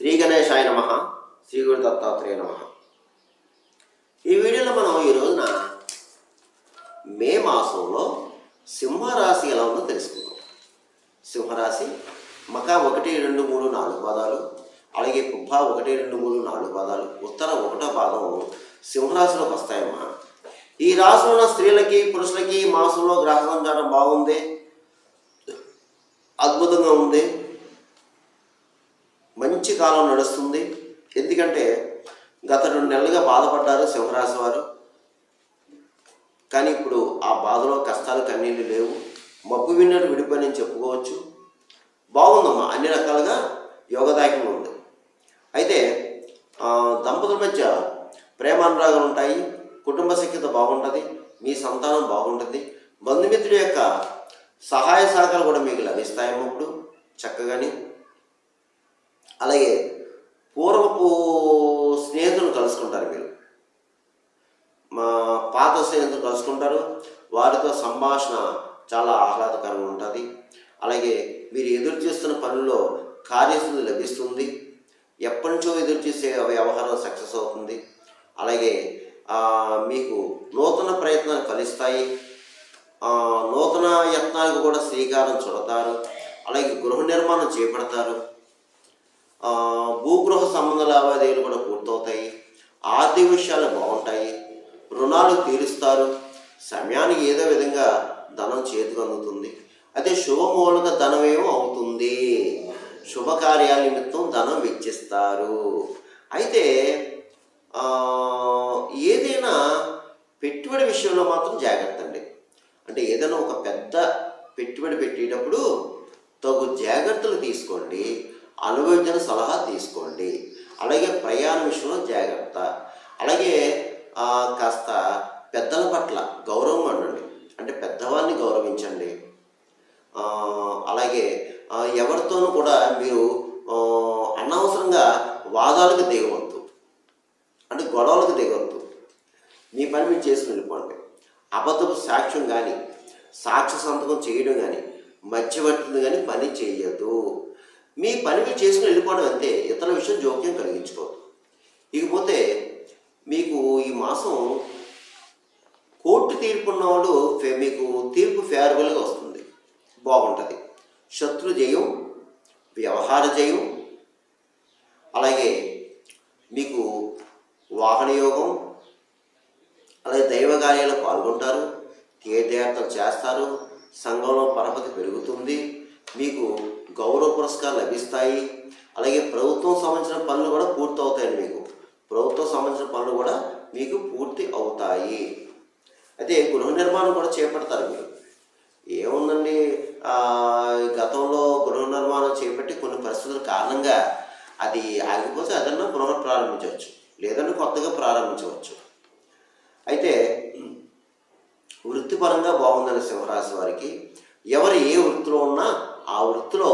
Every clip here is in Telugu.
శ్రీ గణేశాయ నమ శ్రీ గురు దత్తాత్రేయ నమ. ఈ వీడియోలో మనం ఈ రోజున మే మాసంలో సింహరాశి ఎలా ఉందో తెలుసుకుందాం. సింహరాశి మక ఒకటి రెండు మూడు నాలుగు పాదాలు అలాగే పుబ్బ ఒకటి రెండు మూడు నాలుగు పాదాలు ఉత్తర ఒకటో పాదం సింహరాశిలోకి వస్తాయమ్మా ఈ రాశిలో ఉన్న స్త్రీలకి పురుషులకి ఈ మాసంలో గ్రహ సంచారం బాగుంది అద్భుతంగా ఉంది. మంచి కాలం నడుస్తుంది. ఎందుకంటే గత రెండు నెలలుగా బాధపడ్డారు సింహరాశి వారు. కానీ ఇప్పుడు ఆ బాధలో కష్టాలు కన్నీళ్ళు లేవు. మబ్బు విన్నట్టు విడిపోయి చెప్పుకోవచ్చు. బాగుందమ్మా అన్ని రకాలుగా యోగదాయకంగా ఉంది. అయితే దంపతుల మధ్య ప్రేమానురాగాలు ఉంటాయి. కుటుంబ సఖ్యత బాగుంటుంది. మీ సంతానం బాగుంటుంది. బంధుమిత్రుడి యొక్క సహాయ సహకారాలు కూడా మీకు లభిస్తాయేమో ఇప్పుడు చక్కగాని. అలాగే పూర్వపు స్నేహితులను కలుసుకుంటారు మీరు మా పాత స్నేహితులు కలుసుకుంటారు. వారితో సంభాషణ చాలా ఆహ్లాదకరంగా ఉంటుంది. అలాగే మీరు ఎదురు చేస్తున్న పనుల్లో కార్యశుద్ధి లభిస్తుంది. ఎప్పటి నుంచో ఎదురు చేసే వ్యవహారం సక్సెస్ అవుతుంది. అలాగే మీకు నూతన ప్రయత్నాలు ఫలిస్తాయి. నూతన యత్నాలకు కూడా శ్రీకారం చుడతారు. అలాగే గృహ నిర్మాణం చేపడతారు. భూగృహ సంబంధ లావాదేవీలు కూడా పూర్తవుతాయి. ఆర్థిక విషయాలు బాగుంటాయి. రుణాలు తీరుస్తారు. సమయానికి ఏదో విధంగా ధనం చేతికి అందుతుంది. అయితే శుభమూలక ధనం ఏమో అవుతుంది. శుభకార్యాల నిమిత్తం ధనం వెచ్చిస్తారు. అయితే ఏదైనా పెట్టుబడి విషయంలో మాత్రం జాగ్రత్త అండి. అంటే ఏదైనా ఒక పెద్ద పెట్టుబడి పెట్టేటప్పుడు తగు జాగ్రత్తలు తీసుకోండి. అనుభవించిన సలహా తీసుకోండి. అలాగే ప్రయాణ విషయంలో జాగ్రత్త. అలాగే కాస్త పెద్దల పట్ల గౌరవం అనండి అంటే పెద్దవాళ్ళని గౌరవించండి. అలాగే ఎవరితోనూ కూడా మీరు అనవసరంగా వాదాలకు దిగవద్దు. అంటే గొడవలకు దిగవద్దు. మీ పని మీరు చేసి వెళ్ళిపోండి. అబద్ధపు సాక్ష్యం కానీ సాక్ష్య సంతకం చేయడం కానీ మధ్యవర్తిని కానీ పని చేయదు మీ పని మీరు చేసుకుని వెళ్ళిపోవడం అంతే ఇతర విషయం జోక్యం కలిగించుకోవద్దు. ఇకపోతే మీకు ఈ మాసం కోర్టు తీర్పు వాళ్ళు మీకు తీర్పు ఫేవరబుల్గా వస్తుంది. బాగుంటుంది. శత్రు జయం వ్యవహార జయం అలాగే మీకు వాహన యోగం అలాగే దైవ కార్యాలు పాల్గొంటారు తీర్థయాత్రలు చేస్తారు సంఘంలో పరపతి పెరుగుతుంది. మీకు గౌరవ పురస్కారాలు లభిస్తాయి. అలాగే ప్రభుత్వం సంబంధించిన పనులు కూడా పూర్తి అవుతాయండి మీకు. ప్రభుత్వం సంబంధించిన పనులు కూడా మీకు పూర్తి అవుతాయి. అయితే గృహ నిర్మాణం కూడా చేపడతారు మీరు. ఏముందండి? గతంలో గృహ నిర్మాణం చేపట్టి కొన్ని పరిస్థితుల కారణంగా అది ఆగిపోతే అదన్నా పునః ప్రారంభించవచ్చు లేదన్నా కొత్తగా ప్రారంభించవచ్చు. అయితే వృత్తిపరంగా బాగుందని సింహరాశి వారికి. ఎవరు ఏ వృత్తిలో ఉన్నా ఆ వృత్తిలో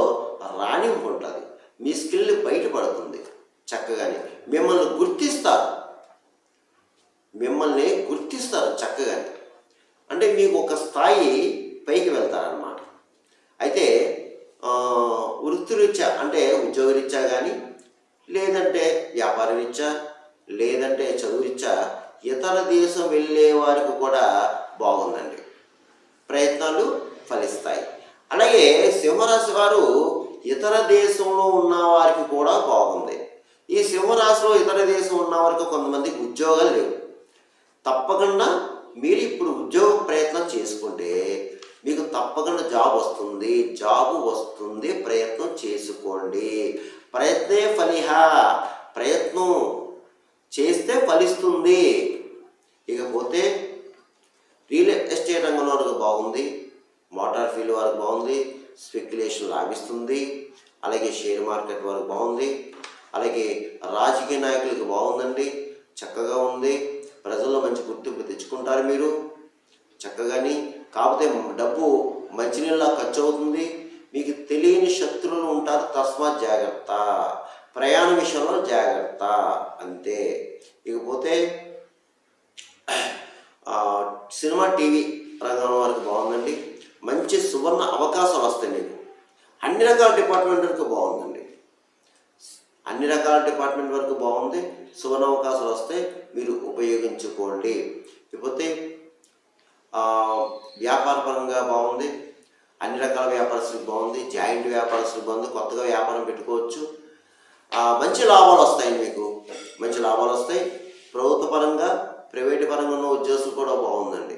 రాణింపు ఉంటుంది మీ స్కిల్ బయటపడుతుంది చక్కగానే. మిమ్మల్ని గుర్తిస్తారు. మిమ్మల్ని గుర్తిస్తారు చక్కగానే. అంటే మీకు ఒక స్థాయి పైకి వెళ్తారనమాట అయితే వృత్తిరీత్యా అంటే ఉద్యోగరీత్యా కానీ లేదంటే వ్యాపారరీత్యా లేదంటే చదువురీత్యా ఇతర దేశం వెళ్ళే వారికి కూడా బాగుందండి. ప్రయత్నాలు ఫలిస్తాయి. అలాగే సింహరాశి వారు ఇతర దేశంలో ఉన్న వారికి కూడా బాగుంది. ఈ సింహరాశిలో ఇతర దేశం ఉన్న వారికి కొంతమందికి ఉద్యోగాలు లేవు. తప్పకుండా మీరు ఇప్పుడు ఉద్యోగ ప్రయత్నం చేసుకుంటే మీకు తప్పకుండా జాబ్ వస్తుంది. జాబ్ వస్తుంది. ప్రయత్నం చేసుకోండి. ప్రయత్నే ఫలిహ. ప్రయత్నం చేస్తే ఫలిస్తుంది. ఇకపోతే రియల్ ఎస్టేట్ రంగంలో బాగుంది. మోటార్ ఫీల్డ్ వరకు బాగుంది స్పెక్యులేషన్ లాభిస్తుంది అలాగే షేర్ మార్కెట్ వరకు బాగుంది అలాగే రాజకీయ నాయకులకు బాగుందండి చక్కగా ఉంది ప్రజల్లో మంచి గుర్తింపు తెచ్చుకుంటారు మీరు చక్కగాని కాకపోతే డబ్బు మంచినీళ్ళ ఖర్చు అవుతుంది మీకు తెలియని శత్రువులు ఉంటారు తస్మాత్ జాగ్రత్త ప్రయాణ విషయంలో జాగ్రత్త అంతే. ఇకపోతే సినిమా టీవీ రంగం వరకు బాగుందండి. మంచి సువర్ణ అవకాశాలు వస్తాయి మీకు అన్ని రకాల డిపార్ట్మెంట్ వరకు బాగుందండి. అన్ని రకాల డిపార్ట్మెంట్ వరకు బాగుంది. సువర్ణ అవకాశాలు వస్తే మీరు ఉపయోగించుకోండి. ఇకపోతే వ్యాపార పరంగా బాగుంది. అన్ని రకాల వ్యాపారస్తులకు బాగుంది. జాయింట్ వ్యాపారస్తులకు బాగుంది. కొత్తగా వ్యాపారం పెట్టుకోవచ్చు. మంచి లాభాలు వస్తాయి మీకు. మంచి లాభాలు వస్తాయి. ప్రభుత్వ పరంగా ప్రైవేట్ పరంగా ఉన్న ఉద్యోగులు కూడా బాగుందండి.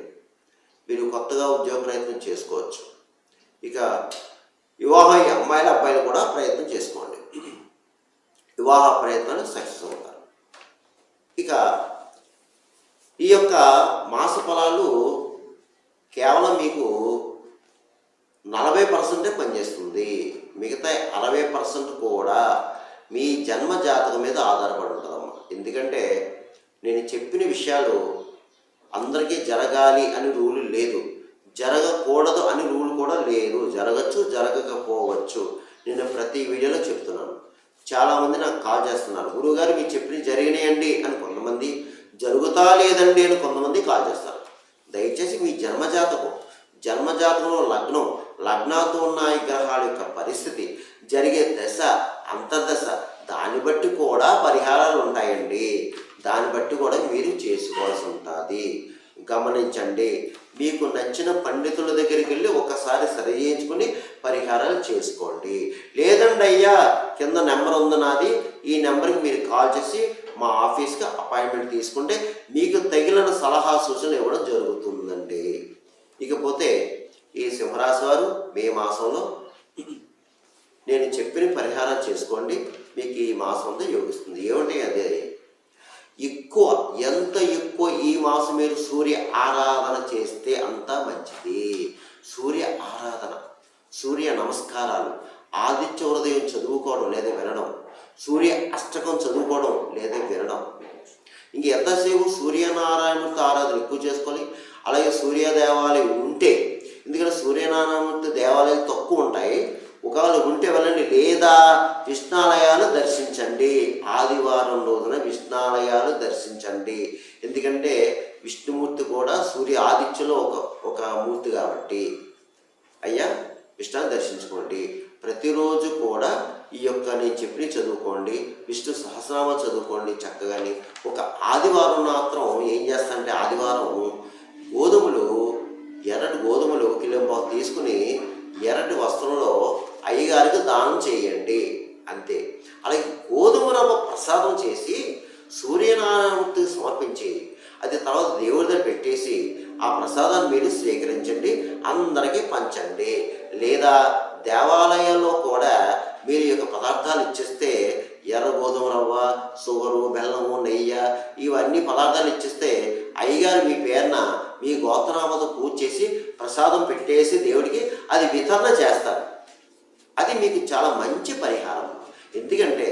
మీరు కొత్తగా ఉద్యోగ ప్రయత్నం చేసుకోవచ్చు. ఇక వివాహ అమ్మాయిల అబ్బాయిలు కూడా ప్రయత్నం చేసుకోండి. వివాహ ప్రయత్నాలు సక్సెస్ అవుతారు. ఇక ఈ యొక్క మాస ఫలాలు కేవలం మీకు నలభై పర్సెంటే పనిచేస్తుంది. మిగతా అరవై పర్సెంట్ కూడా మీ జన్మ జాతకం మీద ఆధారపడి ఉంటుందమ్మా. ఎందుకంటే నేను చెప్పిన విషయాలు అందరికీ జరగాలి అని రూలు లేదు. జరగకూడదు అని రూల్ కూడా లేదు. జరగచ్చు జరగకపోవచ్చు. నేను ప్రతి వీడియోలో చెప్తున్నాను. చాలామంది నాకు కాల్ చేస్తున్నారు. గురువుగారు మీరు చెప్పినవి జరిగినాయండి అని కొంతమంది జరుగుతా లేదండి అని కొంతమంది కాల్ చేస్తారు. దయచేసి మీ జన్మజాతకం జన్మజాతకంలో లగ్నం లగ్నాతో ఉన్న ఈ గ్రహాల యొక్క పరిస్థితి జరిగే దశ అంతర్దశ దాన్ని బట్టి కూడా పరిహారాలు ఉంటాయండి. దాన్ని బట్టి కూడా మీరు చేసుకోవాల్సి ఉంటుంది. గమనించండి. మీకు నచ్చిన పండితుల దగ్గరికి వెళ్ళి ఒకసారి సరి చేయించుకుని పరిహారాలు చేసుకోండి. లేదండి అయ్యా కింద నెంబర్ ఉంది నాది. ఈ నెంబర్కి మీరు కాల్ చేసి మా ఆఫీస్కి అపాయింట్మెంట్ తీసుకుంటే మీకు తగిలిన సలహా సూచనలు ఇవ్వడం జరుగుతుందండి. ఇకపోతే ఈ సింహరాశి వారు మే మాసంలో నేను చెప్పిన పరిహారం చేసుకోండి. మీకు ఈ మాసంలో యోగిస్తుంది. ఏమిటి అదే? ఎక్కువ ఎంత ఎక్కువ ఈ మాసం మీరు సూర్య ఆరాధన చేస్తే అంత మంచిది. సూర్య ఆరాధన సూర్య నమస్కారాలు ఆదిత్య హృదయం చదువుకోవడం లేదా వినడం సూర్య అష్టకం చదువుకోవడం లేదా వినడం. ఇంక ఎంతసేపు సూర్యనారాయణమూర్తి ఆరాధన ఎక్కువ చేసుకోవాలి? అలాగే సూర్య దేవాలయం ఉంటే ఎందుకంటే సూర్యనారాయణమూర్తి దేవాలయాలు తక్కువ ఉంటాయి. ఒకవేళ ఉంటే వెళ్ళండి లేదా కృష్ణాలయాలు దర్శించండి. ఆదివారం రోజున విష్ణాలయాలు దర్శించండి. ఎందుకంటే విష్ణుమూర్తి కూడా సూర్య ఆదిత్యలో ఒక ఒక మూర్తి కాబట్టి. అయ్యా విష్ణుని దర్శించుకోండి. ప్రతిరోజు కూడా ఈ యొక్క నేను చెప్పి చదువుకోండి. విష్ణు సహస్రామ చదువుకోండి చక్కగాని ఒక ఆదివారం మాత్రం ఏం చేస్తానంటే ఆదివారం గోధుమలు ఎర్రటి గోధుమలు కిలోంపావు తీసుకుని ఎర్రటి వస్త్రంలో అయ్యగారికి దానం చేయండి. అంతే. అలాగే గోధుమ రవ్వ ప్రసాదం చేసి సూర్యనారాయణమూర్తికి సమర్పించి అది తర్వాత దేవుడి దగ్గర పెట్టేసి ఆ ప్రసాదాన్ని మీరు స్వీకరించండి అందరికీ పంచండి. లేదా దేవాలయాల్లో కూడా మీరు ఈ యొక్క పదార్థాలు ఇచ్చేస్తే ఎర్ర గోధుమ రవ్వ షుగరు బెల్లము నెయ్యి ఇవన్నీ పదార్థాలు ఇచ్చేస్తే అయ్యగారు మీ పేరున మీ గోత్రనామతో పూజ చేసి ప్రసాదం పెట్టేసి దేవుడికి అది వితరణ చేస్తారు. అది మీకు చాలా మంచి పరిహారం. ఎందుకంటే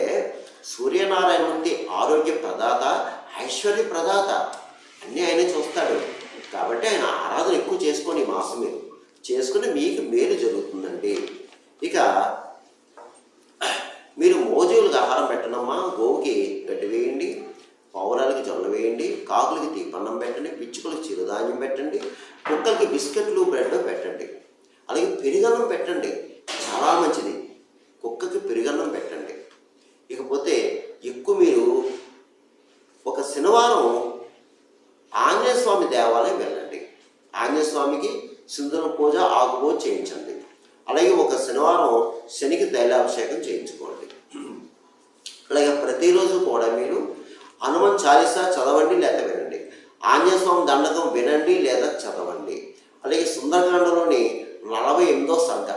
సూర్యనారాయణమూర్తి ఆరోగ్య ప్రదాత ఐశ్వర్య ప్రదాత. అన్నీ ఆయనే చూస్తాడు. కాబట్టి ఆయన ఆరాధన ఎక్కువ చేసుకొని మాసం మీరు. చేసుకుని మీకు మేలు జరుగుతుందండి. ఇక మీరు మోజువులకు ఆహారం పెట్టనమ్మా గోవుకి గడ్డి వేయండి పౌరాలకి జొన్న వేయండి కాకులకి దీపన్నం పెట్టండి పిచ్చుకలకు చిరుధాన్యం పెట్టండి కుక్కలకి బిస్కెట్లు బ్రెడ్ పెట్టండి. అలాగే పెరుగన్నం పెట్టండి. చాలా మంచిది. కుక్కకి పెరుగన్నం పెట్టండి. ఇకపోతే ఎక్కువ మీరు ఒక శనివారం ఆంజనేయ స్వామి దేవాలయం వెళ్ళండి. ఆంజనేయ స్వామికి సింధుర పూజ ఆకుపూజ చేయించండి. అలాగే ఒక శనివారం శనికి తైలాభిషేకం చేయించుకోండి. అలాగే ప్రతిరోజు కూడా మీరు హనుమాన్ చాలీసా చదవండి లేదా వినండి. ఆంజనేయ స్వామి దండకం వినండి లేదా చదవండి. అలాగే సుందరకాండలోని నలభై ఎనిమిదో సర్గ.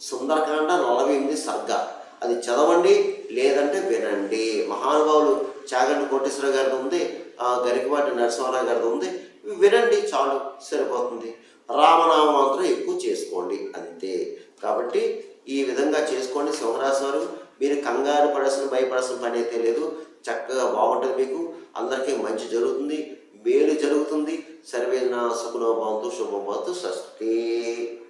సుందరకాండ నలభై ఎనిమిది సర్గ. అది చదవండి లేదంటే వినండి. మహానుభావులు చాగంటి కోటేశ్వర గారిది ఉంది ఆ, గరికపాటి నరసింహారావు గారిది ఉంది. వినండి చాలు సరిపోతుంది. రామనామ మంత్రం ఎక్కువ చేసుకోండి అంతే. కాబట్టి ఈ విధంగా చేసుకోండి సింహరాశి వారు. మీరు కంగారు పడాల్సిన భయపడాల్సిన పని అయితే లేదు. చక్కగా బాగుంటుంది మీకు. అందరికీ మంచి జరుగుతుంది. మేలు జరుగుతుంది. సర్వేన సుఖనోభవంతు శుభభవంతు స్వస్తి